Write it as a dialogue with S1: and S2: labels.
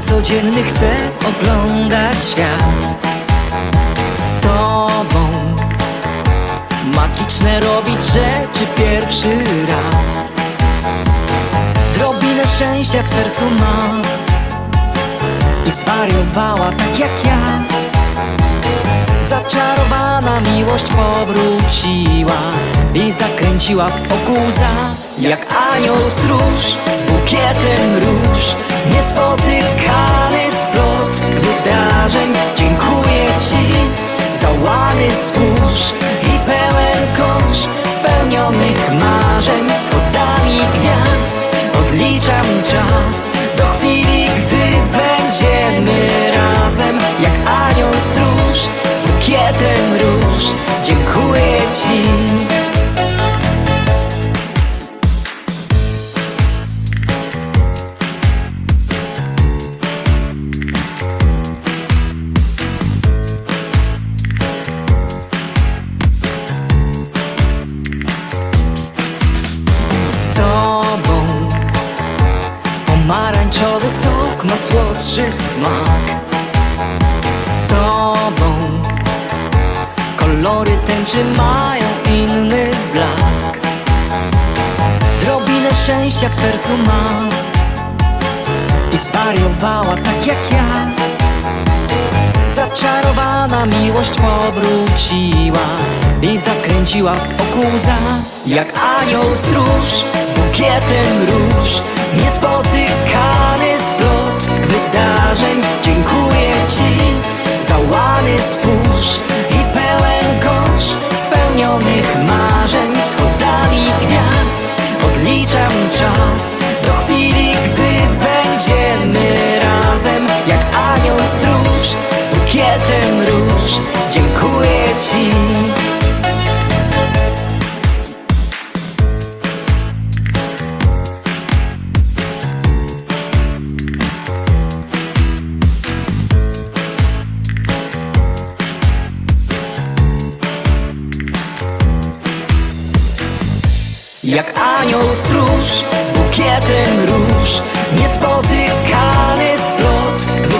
S1: codzienny chcę oglądać świat Z tobą. Magiczne robić rzeczy pierwszy raz. Drobinę szczęścia w sercu mam I zwariowała tak jak ja. Zaczarowana miłość powróciła I zakręciła wokół za Jak anioł stróż z bukietem róż ma słodszy smak Z tobą Kolory tęczy mają inny blask. Drobinę szczęścia w sercu mam I zwariowała tak jak ja. Zaczarowana miłość powróciła I zakręciła wokół za Jak anioł stróż z bukietem róż Niespotykany splot wydarzeń Dziękuję Ci za łany spójrz Jak anioł stróż z bukietem róż Niespotykany splot